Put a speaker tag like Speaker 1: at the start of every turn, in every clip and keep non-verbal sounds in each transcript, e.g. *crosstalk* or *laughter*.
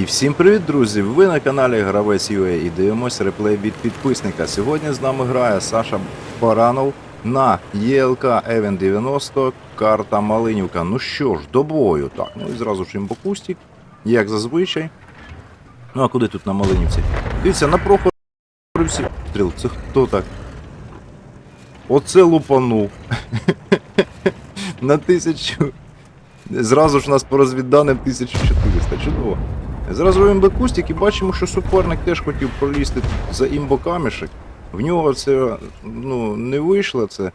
Speaker 1: І всім привіт, друзі! Ви на каналі Гравець UA і дивимось реплей від підписника. Сьогодні з нами грає Саша Баранов на ЄЛК Евен 90, карта Малинівка. Ну що ж, до бою. Так, ну і зразу ж імбокустік, як зазвичай. Ну а куди тут на Малинівці? Дивіться, на Прохорівці. Стріл, це хто так? Оце лупанув. *laughs* на тисячу. Зразу ж у нас по розвідданим 1400. Чудово. Зразу кустик і бачимо, що суперник теж хотів пролізти за імбокамішек. В нього це ну, не вийшло це,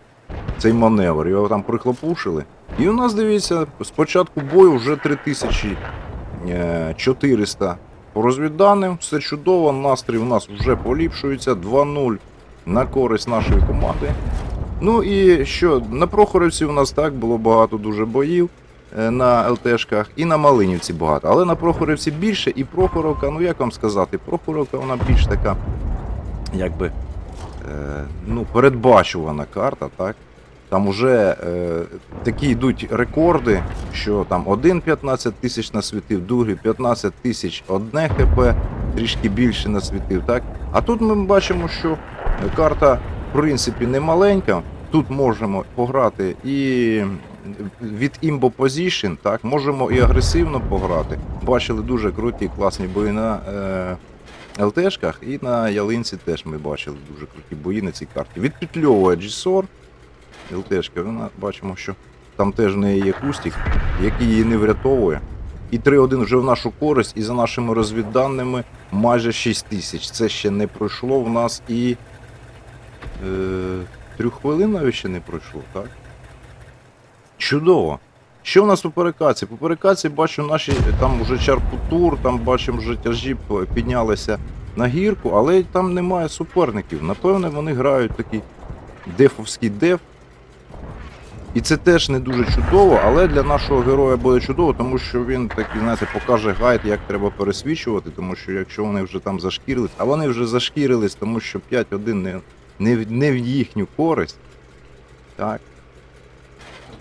Speaker 1: цей маневр, його там прихлопушили. І у нас, дивіться, з початку бою вже 3400 по розвідданим. Все чудово, настрій у нас вже поліпшується. 2-0 на користь нашої команди. Ну і що, на Прохорівці у нас так було багато дуже боїв е, на ЛТшках і на Малинівці багато. Але на Прохорівці більше, і Прохоровка, ну як вам сказати, Прохоровка вона більш така, якби е, ну, передбачувана карта, так? Там уже е, такі йдуть рекорди, що там один 15 тисяч насвітив, другий 15 тисяч одне ХП, трішки більше насвітив, так? А тут ми бачимо, що карта в принципі не маленька. Тут можемо пограти і від Imbo Position, так, можемо і агресивно пограти. Бачили дуже круті, класні бої на е, ЛТшках, і на ялинці теж ми бачили дуже круті бої на цій карті. Відпетльовує G-SOR, ЛТшка, вона бачимо, що там теж в неї є кустик, який її не врятовує. І 3-1 вже в нашу користь, і за нашими розвідданими майже 6 тисяч. Це ще не пройшло в нас і. Е, Трьох хвилин навіть ще не пройшло, так? Чудово. Що в нас по перекаці? По перекаці бачу наші там вже чарпутур, там бачимо вже тяжі піднялися на гірку, але там немає суперників. Напевне, вони грають такий дефовський деф. І це теж не дуже чудово, але для нашого героя буде чудово, тому що він такий, знаєте, покаже гайд, як треба пересвічувати, тому що якщо вони вже там зашкірились, а вони вже зашкірились, тому що 5-1 не, не, не в їхню користь. Так.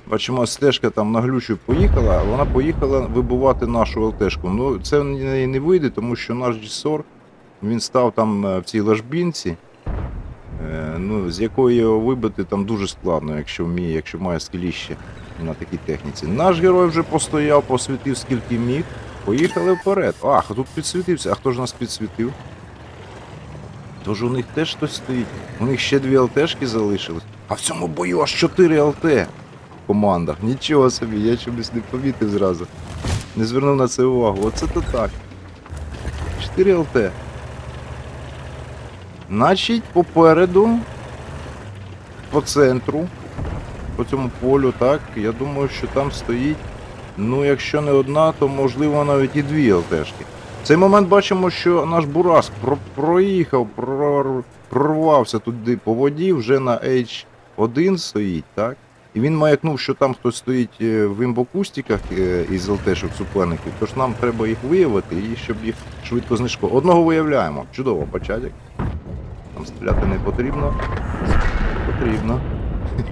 Speaker 1: Бачимо, стежка там на глючу поїхала, а вона поїхала вибивати нашу ЛТшку. Ну, це в неї не вийде, тому що наш Джісор, він став там е, в цій ложбінці, е, ну, з якої його вибити там дуже складно, якщо вміє, якщо має скіліще на такій техніці. Наш герой вже постояв, посвітив скільки міг. Поїхали вперед. Ах, тут підсвітився. А хто ж нас підсвітив? Тож у них теж хтось стоїть. У них ще дві ЛТшки залишились. А в цьому бою аж 4 ЛТ командах. Нічого собі, я чомусь не помітив зразу. Не звернув на це увагу. Оце то так. 4 ЛТ. Значить, попереду, по центру, по цьому полю, так, я думаю, що там стоїть, ну, якщо не одна, то можливо навіть і дві ЛТшки. В цей момент бачимо, що наш Бураск про- проїхав, прор- прорвався туди по воді, вже на H1 стоїть, так? І він маякнув, що там хтось стоїть е, в імбокустіках із із ЛТшок суперників, тож нам треба їх виявити і щоб їх швидко знищити. Одного виявляємо. Чудово, початок. Там стріляти не потрібно. Потрібно.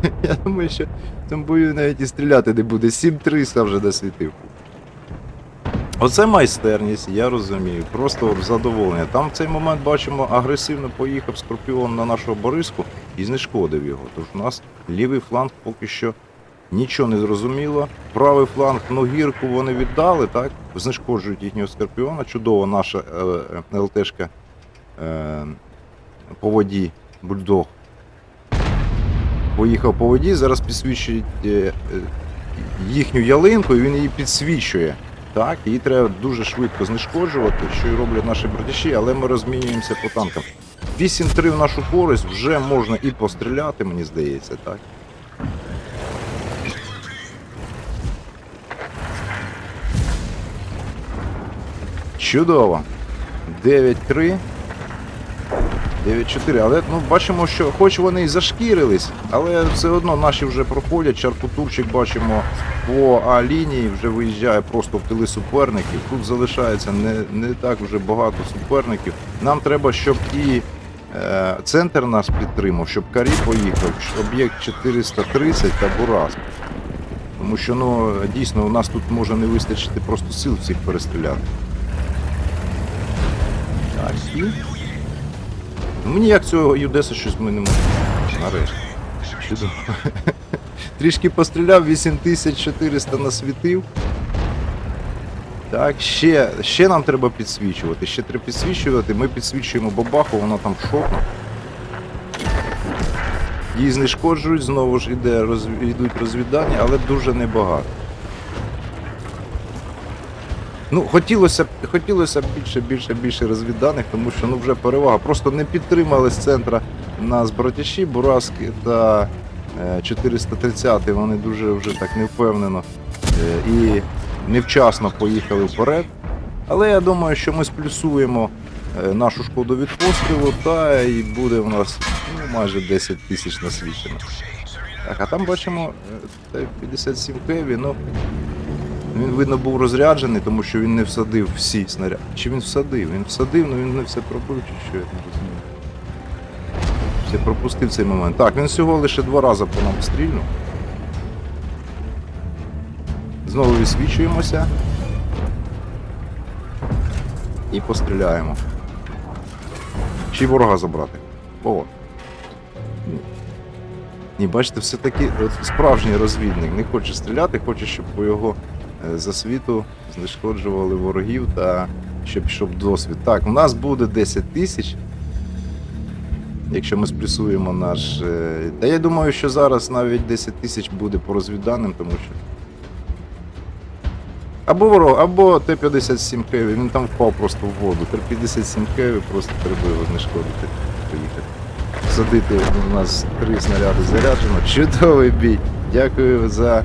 Speaker 1: *laughs* Я думаю, що в цьому бою навіть і стріляти не буде. 7-300 вже досвітив. Оце майстерність, я розумію. Просто задоволення. Там в цей момент бачимо, агресивно поїхав Скорпіон на нашого Бориску і знешкодив його. Тож у нас лівий фланг поки що нічого не зрозуміло. Правий фланг, ну гірку вони віддали, так? Знешкоджують їхнього Скорпіона. Чудово, наша е, е, ЛТшка е, по воді, бульдог. Поїхав по воді, зараз підсвічують е, е, їхню ялинку, і він її підсвічує. Так, її треба дуже швидко знешкоджувати, що і роблять наші братіші, але ми розмінюємося по танкам. 8-3 в нашу користь вже можна і постріляти, мені здається, так. Чудово. 9-3. 9-4, але ну, бачимо, що хоч вони і зашкірились, але все одно наші вже проходять. Чаркутурчик бачимо по А лінії, вже виїжджає просто в тили суперників. Тут залишається не, не так вже багато суперників. Нам треба, щоб і е, центр нас підтримав, щоб Карі поїхав, об'єкт 430 та Бурас. Тому що ну, дійсно у нас тут може не вистачити просто сил всіх перестріляти. світлі. Ну, Мені як цього Юдеса щось ми не можемо. Нарешті. *laughs* Трішки постріляв, 8400 насвітив. Так, ще, ще нам треба підсвічувати. Ще треба підсвічувати. Ми підсвічуємо бабаху, вона там шокне. Її знешкоджують, знову ж іде, роз, йдуть розвідання, але дуже небагато. Ну, хотілося б хотілося більше, більше, більше розвідданих, тому що ну вже перевага. Просто не підтримали з центра нас братіші, Бураски та е, 430 вони дуже вже так невпевнено е, і невчасно поїхали вперед. Але я думаю, що ми сплюсуємо е, нашу шкоду від пострілу, та і буде у нас ну, майже 10 тисяч насвічено. Так, а там бачимо е, Т-57 Кеві, ну він, видно, був розряджений, тому що він не всадив всі снаряди. Чи він всадив? Він всадив, але він не все пробив, чи що я не розумію. Все пропустив цей момент. Так, він всього лише два рази по нам стрільнув. Знову відсвічуємося. І постріляємо. Чи ворога забрати. О. Ні. Ні, бачите, все-таки справжній розвідник не хоче стріляти, хоче, щоб по його засвіту знешкоджували ворогів та щоб, щоб досвід. Так, у нас буде 10 тисяч. Якщо ми сплюсуємо наш. е, Та я думаю, що зараз навіть 10 тисяч буде по розвідданим, тому що. Або ворог, або Т-57 Хеві, він там впав просто в воду. Т-57 Хеві просто треба його знешкодити. Поїхати. Садити у нас три снаряди заряджено. Чудовий бій. Дякую за